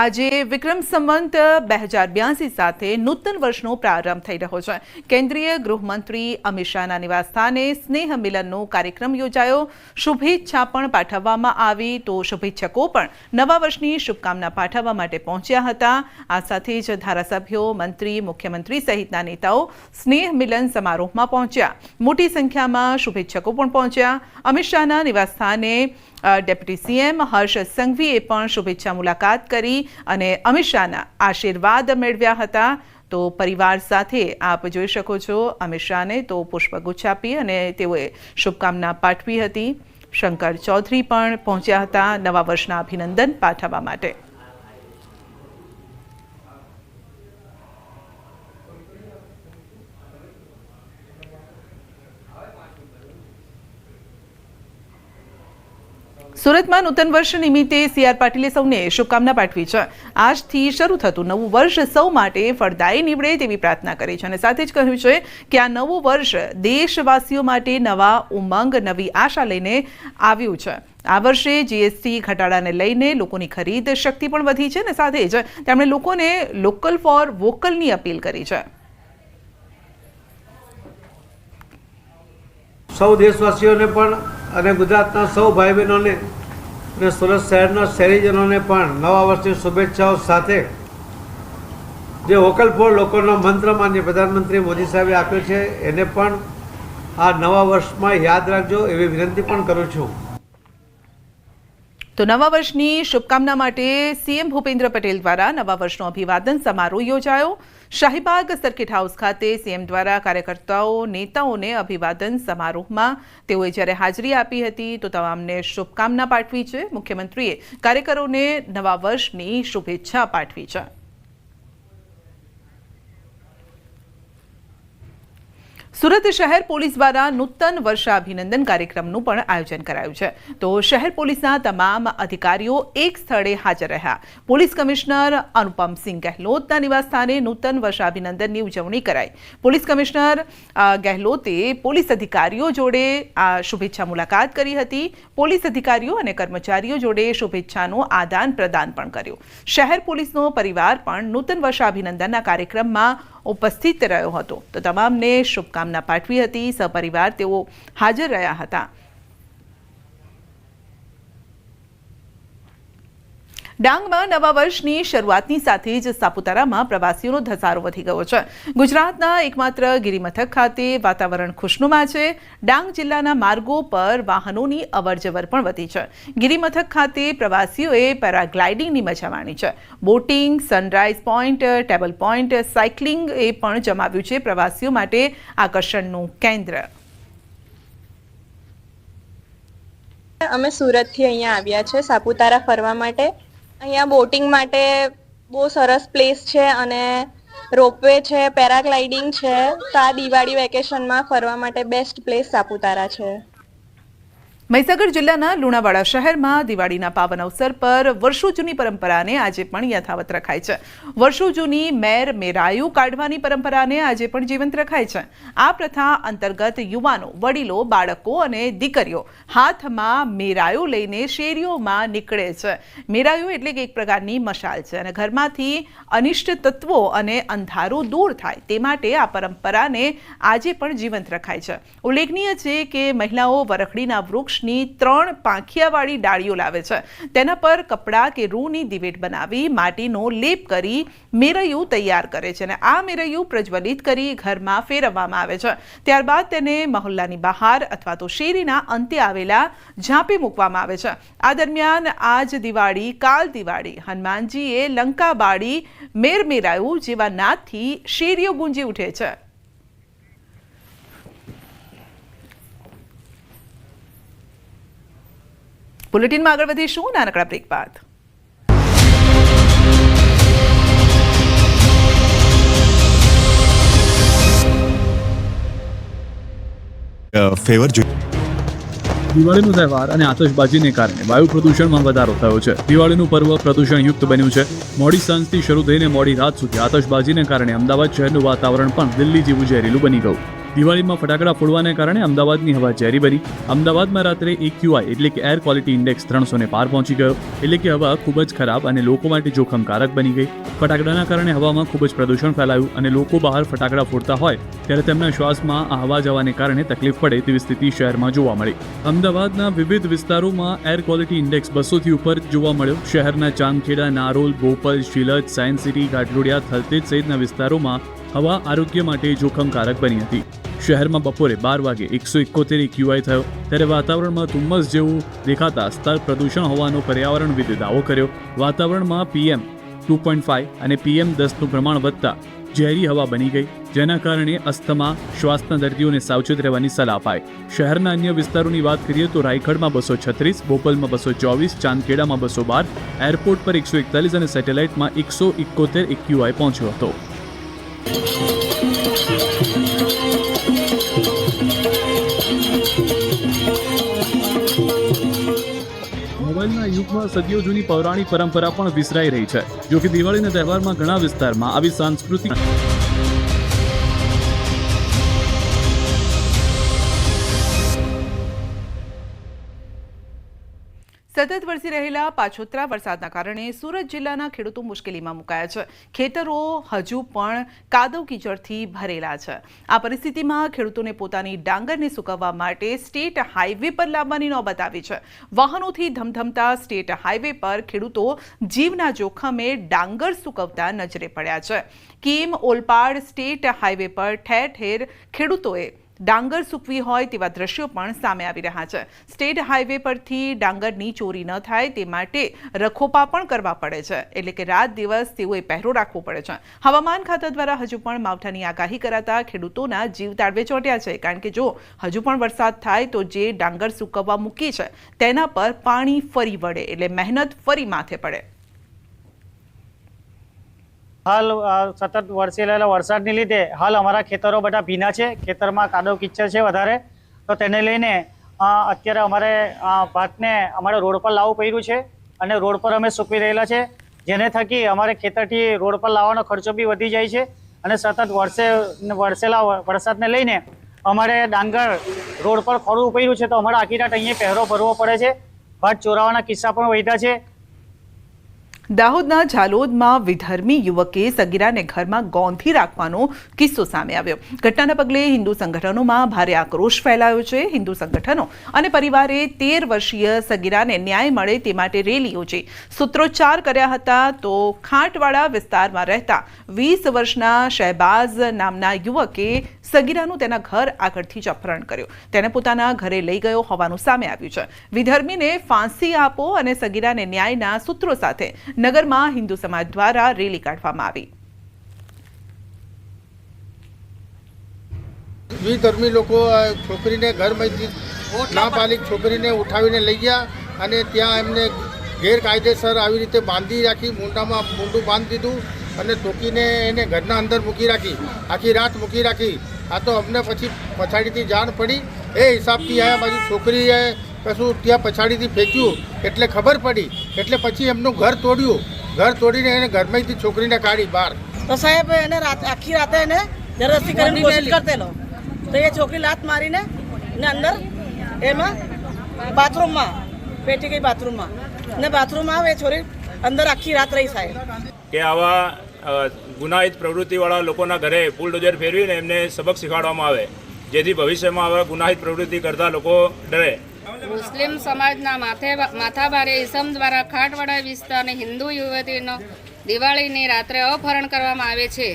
આજે વિક્રમ સંવંત બે હજાર બ્યાસી સાથે નૂતન વર્ષનો પ્રારંભ થઈ રહ્યો છે. કેન્દ્રીય ગૃહમંત્રી અમિત શાહના નિવાસસ્થાને સ્નેહ મિલનનો કાર્યક્રમ યોજાયો. શુભેચ્છા પણ પાઠવવામાં આવી તો શુભેચ્છકો પણ નવા વર્ષની શુભકામના પાઠવવા માટે પહોંચ્યા હતા. આ સાથે જ ધારાસભ્યો, મંત્રી, મુખ્યમંત્રી સહિતના નેતાઓ સ્નેહ મિલન સમારોહમાં પહોંચ્યા. મોટી સંખ્યામાં શુભેચ્છકો પણ પહોંચ્યા. અમિત શાહના નિવાસસ્થાને ડેપ્યુટી સીએમ હર્ષ સંઘવીએ પણ શુભેચ્છા મુલાકાત કરી અને અમિત શાહના આશીર્વાદ મેળવ્યા હતા. તો પરિવાર સાથે આપ જોઈ શકો છો, અમિત શાહને તો પુષ્પગુચ્છ આપી અને તેઓએ શુભકામના પાઠવી હતી. શંકર ચૌધરી પણ પહોંચ્યા હતા નવા વર્ષના અભિનંદન પાઠવવા માટે. સુરતમાં નૂતન વર્ષ નિમિત્તે સીઆર પાટીલે સૌને શુભકામના પાઠવી છે. આજથી શરૂ થતું નવું વર્ષ સૌ માટે ફળદાયી નીવડે તેવી પ્રાર્થના કરી છે. અને સાથે જ કહ્યું છે કે આ નવું વર્ષ દેશવાસીઓ માટે નવા ઉમંગ, નવી આશા લઈને આવ્યું છે. આ વર્ષે જીએસટી ઘટાડાને લઈને લોકોની ખરીદ શક્તિ પણ વધી છે અને સાથે જ તેમણે લોકોને લોકલ ફોર વોકલની અપીલ કરી છે. સૌ દેશવાસીઓને પણ અને ગુજરાતના સૌ ભાઈ બહેનોને અને સુરત શહેરના શહેરીજનોને પણ નવા વર્ષની શુભેચ્છાઓ સાથે જે વોકલ ફોર લોકોનો મંત્ર માન્ય પ્રધાનમંત્રી મોદી સાહેબે આપ્યો છે, એને પણ આ નવા વર્ષમાં યાદ રાખજો એવી વિનંતી પણ કરું છું. તો નવા વર્ષની શુભકામના માટે સીએમ ભૂપેન્દ્ર પટેલ દ્વારા નવા વર્ષનો અભિવાદન સમારોહ યોજાયો. શાહીબાગ સર્કિટ હાઉસ ખાતે સીએમ દ્વારા કાર્યકર્તાઓ, નેતાઓને અભિવાદન સમારોહમાં તેઓએ જ્યારે હાજરી આપી હતી, તો તમામને શુભકામના પાઠવી છે. મુખ્યમંત્રીએ કાર્યકરોને નવા વર્ષની શુભેચ્છા પાઠવી છે. સુરત શહેર પોલીસ દ્વારા નૂતન વર્ષાભિનંદન કાર્યક્રમનું પણ આયોજન કરાયું છે. તો શહેર પોલીસના તમામ અધિકારીઓ એક સ્થળે હાજર રહ્યા. પોલીસ કમિશનર અનુપમસિંહ ગહેલોતના નિવાસસ્થાને નૂતન વર્ષાભિનંદનની ઉજવણી કરાઈ. પોલીસ કમિશનર ગહેલોતે પોલીસ અધિકારીઓ જોડે આ શુભેચ્છા મુલાકાત કરી હતી. પોલીસ અધિકારીઓ અને કર્મચારીઓ જોડે શુભેચ્છાનું આદાન પ્રદાન પણ કર્યું. શહેર પોલીસનો પરિવાર પણ નૂતન વર્ષાભિનંદનના કાર્યક્રમમાં ઉપસ્થિત રહ્યો હતો. તો તમામને શુભકામના પાઠવી હતી. સપરિવાર તેઓ હાજર રહ્યા હતા. ડાંગમાં નવા વર્ષની શરૂઆતની સાથે જ સાપુતારામાં પ્રવાસીઓનો ધસારો વધી ગયો છે. ગુજરાતના એકમાત્ર ગિરિમથક ખાતે વાતાવરણ ખુશનુમા છે. ડાંગ જિલ્લાના માર્ગો પર વાહનોની અવરજવર પણ વધી છે. ગિરિમથક ખાતે પ્રવાસીઓએ પેરાગ્લાઇડિંગની મજા માણી છે. Boating sunrise point, table point, cycling એ પણ જમાવ્યું છે પ્રવાસીઓ માટે આકર્ષણનું કેન્દ્ર. અમે સુરતથી અહીંયા આવ્યા છે સાપુતારા ફરવા માટે. અહીંયા બોટિંગ માટે બહુ સરસ પ્લેસ છે અને રોપવે છે, પેરાગ્લાઇડિંગ છે. તો આ દિવાળી વેકેશનમાં ફરવા માટે બેસ્ટ પ્લેસ સાપુતારા છે. મહીસાગર જિલ્લાના લુણાવાડા શહેરમાં દિવાળીના પાવન અવસર પર વર્ષો જૂની પરંપરાને આજે પણ યથાવત રખાય છે. વર્ષો જૂની મેર મેરાયુ કાઢવાની પરંપરાને આજે પણ જીવંત રખાય છે. આ પ્રથા અંતર્ગત યુવાનો, વડીલો, બાળકો અને દીકરીઓ હાથમાં મેરાયુ લઈને શેરીઓમાં નીકળે છે. મેરાયુ એટલે કે એક પ્રકારની મશાલ છે અને ઘરમાંથી અનિષ્ટ તત્વો અને અંધારું દૂર થાય તે માટે આ પરંપરાને આજે પણ જીવંત રખાય છે. ઉલ્લેખનીય છે કે મહિલાઓ વરખડીના વૃક્ષની ત્રણ પાંખિયાવાળી ડાળીઓ લાવે છે. તેના પર કપડાં કે રૂની દિવેટ બનાવી માટીનો લેપ કરી મેરૈયું તૈયાર કરે છે અને આ મેરૈયું પ્રજ્વલિત કરી ઘરમાં ફેરવવામાં આવે છે. ત્યારબાદ તેને મહોલ્લાની બહાર અથવા તો શેરીના અંતે આવેલા ઝાંપી મૂકવામાં આવે છે. આ દરમિયાન આજ દિવાળી, કાલ દિવાળી, હનુમાનજીએ લંકા બાળી મેરમેરાયું જેવા નાદથી શેરીઓ ગુંજી ઉઠે છે. બુલેટિનમાં આગળ વધીશું. નાનકડા બ્રેક બાદ. ફેવર જોઈએ દિવાળીનો તહેવાર અને આતશબાજીને કારણે વાયુ પ્રદૂષણમાં વધારો થયો છે. દિવાળીનું પર્વ પ્રદૂષણયુક્ત બન્યું છે. મોડી સાંજથી શરૂ થઈને મોડી રાત સુધી આતશબાજીને કારણે અમદાવાદ શહેરનું વાતાવરણ પણ દિલ્હી જેવું ઝેરીલું બની ગયું. દિવાળીમાં ફટાકડા ફોડવાને કારણે અમદાવાદની હવા ઝેરી બની. અમદાવાદમાં રાત્રે એક્યુઆઈ એટલે કે એર ક્વોલિટી ઇન્ડેક્સ ત્રણસો ને પાર પહોંચી ગયો, એટલે કે હવા ખૂબ જ ખરાબ અને લોકો માટે જોખમકારક બની ગઈ. ફટાકડાના કારણે હવામાં ખૂબ જ પ્રદૂષણ ફેલાયું અને લોકો બહાર ફટાકડા ફોડતા હોય, ત્યારે તેમના શ્વાસમાં આ હવા જવાને કારણે તકલીફ પડે તેવી સ્થિતિ શહેરમાં જોવા મળી. અમદાવાદના વિવિધ વિસ્તારોમાં એર ક્વોલિટી ઇન્ડેક્સ બસોથી ઉપર જોવા મળ્યો. શહેરના ચાંદખેડા, નારોલ, બોપલ, શિલજ, સાયન્સ સિટી ગાટલોડિયા થલતેજ સહિતના વિસ્તારોમાં હવા આરોગ્ય માટે જોખમકારક બની હતી. શહેરમાં બપોરે બાર વાગે એકસો એકોતેર ક્યુઆઈ થયો. ત્યારે વાતાવરણમાં ધુમ્મસ જેવું દેખાતા સ્તર પ્રદૂષણ હોવાનો પર્યાવરણવિદે દાવો કર્યો. વાતાવરણમાં પીએમ ટુ પોઈન્ટ ફાઇવ અને પીએમ દસનું પ્રમાણ વધતા ઝેરી હવા બની ગઈ. જેના કારણે અસ્થમા, શ્વાસના દર્દીઓને સાવચેત રહેવાની સલાહ અપાય શહેરના અન્ય વિસ્તારોની વાત કરીએ તો રાયગઢમાં બસો છત્રીસ, બોપલમાં બસો ચોવીસ, ચાંદખેડામાં બસો બાર, એરપોર્ટ પર એકસો એકતાલીસ અને સેટેલાઇટમાં એકસો એકોતેર એક્યુઆઈ પહોંચ્યો હતો. મોબાઈલના યુગમાં સદીઓ જૂની પૌરાણિક પરંપરા પણ વિસરાઈ રહી છે. જો કે દિવાળીના તહેવારમાં ઘણા વિસ્તારમાં આવી સાંસ્કૃતિક સતત વરસી રહેલા પાછોતરા વરસાદના કારણે સુરત જિલ્લાના ખેડૂતો મુશ્કેલીમાં મુકાયા છે. ખેતરો હજુ પણ કાદવ કીચડથી ભરેલા છે. આ પરિસ્થિતિમાં ખેડૂતોને પોતાની ડાંગરને સુકવવા માટે સ્ટેટ હાઈવે પર લાવવાની નોબત આવી છે. વાહનોથી ધમધમતા સ્ટેટ હાઈવે પર ખેડૂતો જીવના જોખમે ડાંગર સુકવતા નજરે પડ્યા છે. કીમ ઓલપાડ સ્ટેટ હાઈવે પર ઠેર ઠેર ખેડૂતોએ ડાંગર સૂકવી હોય તેવા દ્રશ્યો પણ સામે આવી રહ્યા છે. સ્ટેટ હાઈવે પરથી ડાંગરની ચોરી ન થાય તે માટે રખોપા પણ કરવા પડે છે. એટલે કે રાત દિવસ તેઓએ પહેરો રાખવો પડે છે. હવામાન ખાતા દ્વારા હજુ પણ માવઠાની આગાહી કરાતા ખેડૂતોના જીવ તાળવે ચોંટ્યા છે. કારણ કે જો હજુ પણ વરસાદ થાય તો જે ડાંગર સૂકવવા મૂકી છે તેના પર પાણી ફરી વળે એટલે મહેનત ફરી માથે પડે. હાલ સતત વરસી રહેલા વરસાદને લીધે હાલ અમારા ખેતરો બધા ભીના છે. ખેતરમાં કાદવ કિચ્ચર છે વધારે. તો તેને લઈને અત્યારે અમારે ભાતને અમારે રોડ પર લાવવું પડ્યું છે અને રોડ પર અમે સૂકવી રહેલા છે. જેને થકી અમારે ખેતરથી રોડ પર લાવવાનો ખર્ચો બી વધી જાય છે અને સતત વરસે વરસેલા વરસાદને લઈને અમારે ડાંગર રોડ પર ખોરવું પડ્યું છે. તો અમારે આખી રાત અહીંયા પહેરો ભરવો પડે છે. ભાત ચોરાવાના કિસ્સા પણ વધ્યા છે. દાહોદના ઝાલોદમાં વિધર્મી યુવકે સગીરાને ઘરમાં ગોંધી રાખવાનો કિસ્સો સામે આવ્યો. ઘટનાના પગલે હિન્દુ સંગઠનોમાં ભારે આક્રોશ ફેલાયો છે. હિન્દુ સંગઠનો અને પરિવારે તેર વર્ષીય સગીરાને ન્યાય મળે તે માટે રેલી યોજી સૂત્રોચ્ચાર કર્યા હતા તો ખાંટવાડા વિસ્તારમાં રહેતા વીસ વર્ષના શહેબાઝ નામના યુવકે સગીરાનું તેના ઘર આગળથી જ અપહરણ કર્યું. તેને પોતાના ઘરે લઈ ગયો હોવાનું સામે આવ્યું છે. વિધર્મીને ફાંસી આપો અને સગીરાને ન્યાયના સૂત્રો સાથે નગરમાં હિન્દુ સમાજ દ્વારા રેલી કાઢવામાં આવી. વિધર્મી લોકો છોકરીને ઘરમાંથી નાબાલિક છોકરીને ઉઠાવીને લઈ ગયા અને ત્યાં એમને ગેરકાયદેસર આવી રીતે બાંધી રાખી મૂંડામાં મૂંડું બાંધી દીધું અને ટોકીને એને ઘરના અંદર મૂકી રાખી. આખી રાત મૂકી રાખી. આ તો અમને પછી પછાડીથી જાણ પડી. એ હિસાબથી આ બાજુ છોકરીએ કશું ત્યાં પછાડીથી ફેંક્યું એટલે ખબર પડી. એટલે પછી એમનું ઘર તોડ્યું. ઘર તોડીને એને ઘરમાંથી છોકરીને કાઢી બહાર. તો સાહેબ એને રાત આખી રાતે એને જબરદસ્તી કરીને કોશિશ કરતેલો. તો એ છોકરી લાત મારીને ને અંદર એમાં બાથરૂમમાં પેટી ગઈ બાથરૂમમાં. ને બાથરૂમમાં આવે એ છોરી અંદર આખી રાત રહી સાહેબ. કે આવા ગુનાહિત પ્રવૃત્તિવાળા લોકોના ઘરે બુલડોઝર ફેરવીને એમને સબક શીખવાડવામાં આવે, જેથી ભવિષ્યમાં આવા ગુનાહિત પ્રવૃત્તિ કરતા લોકો ડરે. મુસ્લિમ સમાજના માથે માથાભારે ઇસમ દ્વારા ખાટવાડા વિસ્તારની હિન્દુ યુવતીનો દિવાળીની રાત્રે અપહરણ કરવામાં આવે છે.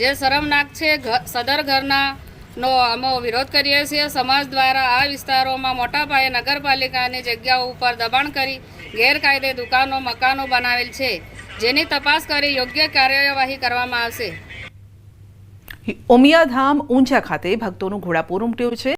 જે શરમનાક છે સદર ઘરના નો અમે વિરોધ કરીએ છીએ. સમાજ દ્વારા આ વિસ્તારોમાં મોટા પાયે નગરપાલિકાની જગ્યાઓ ઉપર દબાણ કરી ગેરકાયદે દુકાનો, મકાનો બનાવેલ છે. જેની તપાસ કરી યોગ્ય કાર્યવાહી કરવામાં આવશે. ઉમિયાધામ ઊંઝા ખાતે ભક્તોનું ઘોડાપૂર ઉમટ્યું છે.